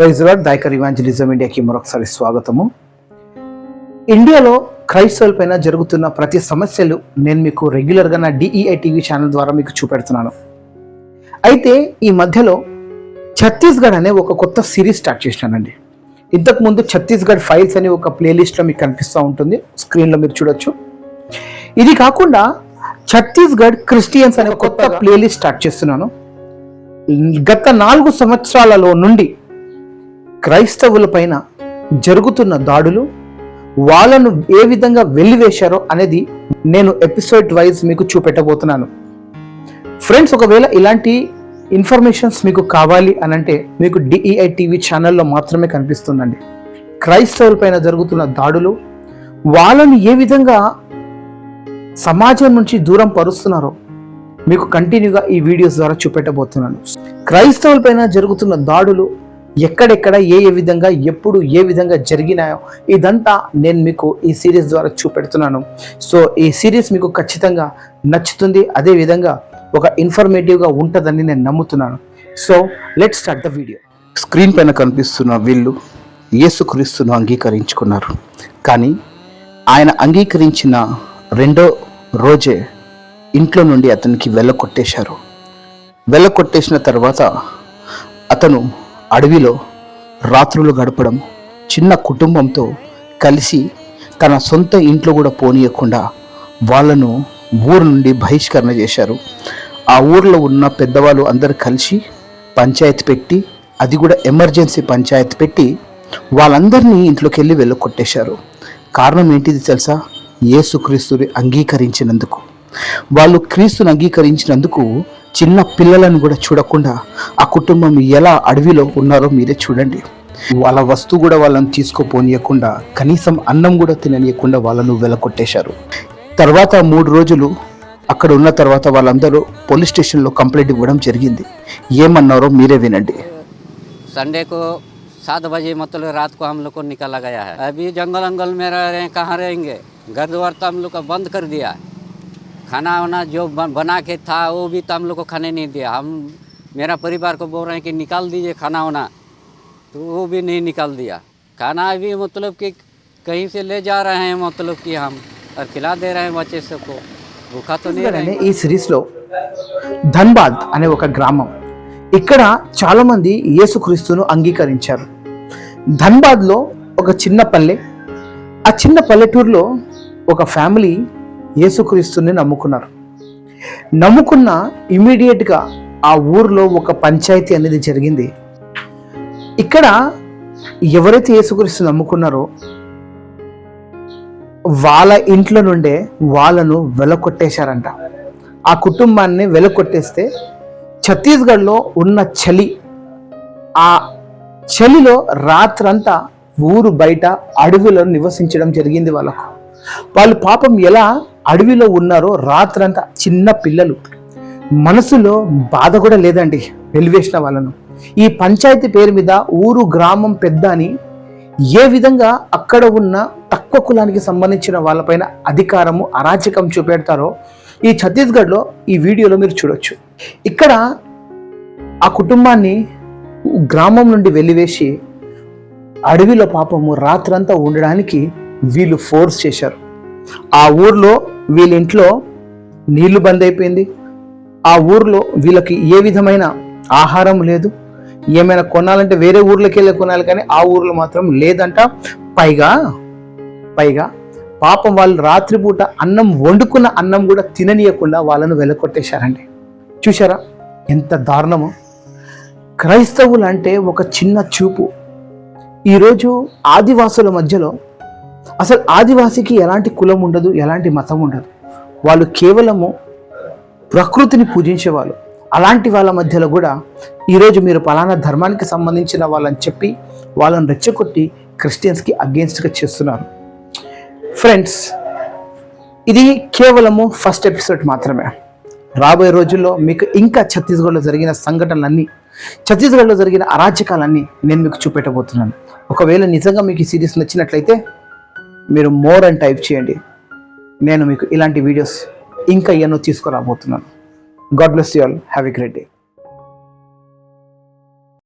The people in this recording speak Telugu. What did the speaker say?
ప్రైజ్ లాడ్ దాయకర్ ఇవాంజలిజం ఇండియాకి మరొకసారి స్వాగతము. ఇండియాలో క్రైస్తవుల పైన జరుగుతున్న ప్రతి సమస్యలు నేను మీకు రెగ్యులర్గా నా డిఈఐ టీవీ ఛానల్ ద్వారా మీకు చూపెడుతున్నాను. అయితే ఈ మధ్యలో ఛత్తీస్గఢ్ అనే ఒక కొత్త సిరీస్ స్టార్ట్ చేసినానండి. ఇంతకుముందు ఛత్తీస్గఢ్ ఫైల్స్ అని ఒక ప్లేలిస్ట్లో మీకు కనిపిస్తూ ఉంటుంది. స్క్రీన్లో మీరు చూడొచ్చు. ఇది కాకుండా ఛత్తీస్గఢ్ క్రిస్టియన్స్ అనే కొత్త ప్లేలిస్ట్ స్టార్ట్ చేస్తున్నాను. గత నాలుగు సంవత్సరాలలో నుండి క్రైస్తవులపైన జరుగుతున్న దాడులు వాళ్ళను ఏ విధంగా వెల్లివేశారో అనేది నేను ఎపిసోడ్ వైజ్ మీకు చూపెట్టబోతున్నాను. ఫ్రెండ్స్ ఒకవేళ ఇలాంటి ఇన్ఫర్మేషన్స్ మీకు కావాలి అని అంటే మీకు డిఈఐ టీవీ ఛానల్లో మాత్రమే కనిపిస్తుందండి. క్రైస్తవుల పైన జరుగుతున్న దాడులు వాళ్ళని ఏ విధంగా సమాజం నుంచి దూరం పరుస్తున్నారో మీకు కంటిన్యూగా ఈ వీడియోస్ ద్వారా చూపెట్టబోతున్నాను. క్రైస్తవుల పైన జరుగుతున్న దాడులు ఎక్కడెక్కడ ఏ ఏ విధంగా ఎప్పుడు ఏ విధంగా జరిగినాయో ఇదంతా నేను మీకు ఈ సిరీస్ ద్వారా చూపెడుతున్నాను. సో ఈ సిరీస్ మీకు ఖచ్చితంగా నచ్చుతుంది. అదేవిధంగా ఒక ఇన్ఫర్మేటివ్గా ఉంటుందని నేను నమ్ముతున్నాను. So let start the video screen పైన కనిపిస్తున్న వీళ్ళు యేసుక్రీస్తును అంగీకరించుకున్నారు. కానీ ఆయన అంగీకరించిన రెండో రోజే ఇంట్లో నుండి అతనికి వెళ్ళకొట్టేశారు వెళ్ళకొట్టేసిన తర్వాత అతను అడవిలో రాత్రులు గడపడం చిన్న కుటుంబంతో కలిసి తన సొంత ఇంట్లో కూడా పోనీయకుండా వాళ్ళను ఊరు నుండి బహిష్కరణ చేశారు. ఆ ఊర్లో ఉన్న పెద్దవాళ్ళు అందరు కలిసి పంచాయతీ పెట్టి అది కూడా ఎమర్జెన్సీ పంచాయతీ పెట్టి వాళ్ళందరినీ ఇంట్లోకి వెళ్ళి వెళ్ళకొట్టేశారు కారణం ఏంటిది తెలుసా? యేసుక్రీస్తుని అంగీకరించినందుకు. వాళ్ళు క్రీస్తుని అంగీకరించినందుకు చిన్న పిల్లలను కూడా చూడకుండా ఆ కుటుంబం ఎలా అడవిలో ఉన్నారో మీరే చూడండి వాళ్ళ వస్తువు కూడా వాళ్ళని తీసుకోపోనీయకుండా కనీసం అన్నం కూడా తిననీయకుండా వాళ్ళను వెలకొట్టేశారు తర్వాత మూడు రోజులు అక్కడ ఉన్న తర్వాత వాళ్ళందరూ పోలీస్ స్టేషన్లో కంప్లైంట్ ఇవ్వడం జరిగింది ఏమన్నారో మీరే వినండి संडे को सात बजे मतलब रात को हम लोग को निकाला गया है अभी जंगल अंगल में रह रहे हैं कहाँ रहेंगे घर द्वार तो हम लोग का बंद कर दिया है खाना वाना जो बन- बना के था वो भी तो हम लोग को खाने नहीं दिया हम मेरा परिवार को बोल रहे हैं कि निकाल दीजिए खाना वाना तो वो भी नहीं निकाल दिया खाना भी मतलब कि कहीं से ले जा रहे हैं मतलब कि हम और खिला दे रहे हैं बच्चे सबको भूखा तो नहीं అనే रहेंगे ఈ సిరీస్లో ధన్బాద్ అనే ఒక గ్రామం ఇక్కడ చాలామంది యేసుక్రీస్తును అంగీకరించారు ధన్బాద్లో ఒక చిన్న పల్లె ఆ చిన్న పల్లెటూరులో ఒక ఫ్యామిలీ యేసుక్రీస్తుని నమ్ముకున్నారు. నమ్ముకున్న ఇమీడియట్గా ఆ ఊర్లో ఒక పంచాయతీ అనేది జరిగింది. ఇక్కడ ఎవరైతే యేసుక్రీస్తు నమ్ముకున్నారో వాళ్ళ ఇంట్లో నుండే వాళ్ళను వెలకొట్టేశారంట. ఆ కుటుంబాన్ని వెలకొట్టేస్తే ఛత్తీస్గఢ్లో ఉన్న చలి ఆ చలిలో రాత్రంతా ఊరు బయట అడవిలో నివసించడం జరిగింది వాళ్ళకు. వాళ్ళు పాపం ఎలా అడవిలో ఉన్నారో రాత్రంతా చిన్న పిల్లలు. మనసులో బాధ కూడా లేదండి వెలివేసిన వాళ్ళను. ఈ పంచాయతీ పేరు మీద ఊరు గ్రామం పెద్ద అని ఏ విధంగా అక్కడ ఉన్న తక్కువ కులానికి సంబంధించిన వాళ్ళపైన అధికారము అరాచకం చూపెడతారో ఈ ఛత్తీస్గఢ్లో ఈ వీడియోలో మీరు చూడొచ్చు. ఇక్కడ ఆ కుటుంబాన్ని గ్రామం నుండి వెలివేసి అడవిలో పాపము రాత్రంతా ఉండడానికి వీళ్ళు ఫోర్స్ చేశారు. ఆ ఊర్లో వీళ్ళింట్లో నీళ్ళు బంద్ అయిపోయింది. ఆ ఊర్లో వీళ్ళకి ఏ విధమైన ఆహారం లేదు. ఏమైనా కొనాలంటే వేరే ఊర్లోకి వెళ్ళి కొనాలి కానీ ఆ ఊర్లో మాత్రం లేదంట. పైగా పైగా పాపం వాళ్ళు రాత్రిపూట అన్నం వండుకున్న అన్నం కూడా తిననీయకుండా వాళ్ళను వెలకొట్టేశారండి చూసారా ఎంత దారుణమో. క్రైస్తవులు అంటే ఒక చిన్న చూపు. ఈరోజు ఆదివాసుల మధ్యలో అసలు ఆదివాసికి ఎలాంటి కులం ఉండదు ఎలాంటి మతం ఉండదు. వాళ్ళు కేవలము ప్రకృతిని పూజించేవాళ్ళు. అలాంటి వాళ్ళ మధ్యలో కూడా ఈరోజు మీరు పలానా ధర్మానికి సంబంధించిన వాళ్ళని చెప్పి వాళ్ళని రెచ్చగొట్టి క్రిస్టియన్స్కి అగేన్స్ట్గా చేస్తున్నారు. ఫ్రెండ్స్ ఇది కేవలము ఫస్ట్ ఎపిసోడ్ మాత్రమే. రాబోయే రోజుల్లో మీకు ఇంకా ఛత్తీస్గఢ్లో జరిగిన సంఘటనలన్నీ ఛత్తీస్గఢ్లో జరిగిన అరాచకాలన్నీ నేను మీకు చూపెట్టబోతున్నాను. ఒకవేళ నిజంగా మీకు ఈ సిరీస్ నచ్చినట్లయితే మీరు మోర్ అని టైప్ చేయండి. నేను మీకు ఇలాంటి వీడియోస్ ఇంకా ఎన్నో తీసుకురాబోతున్నాను. God bless you all have a great day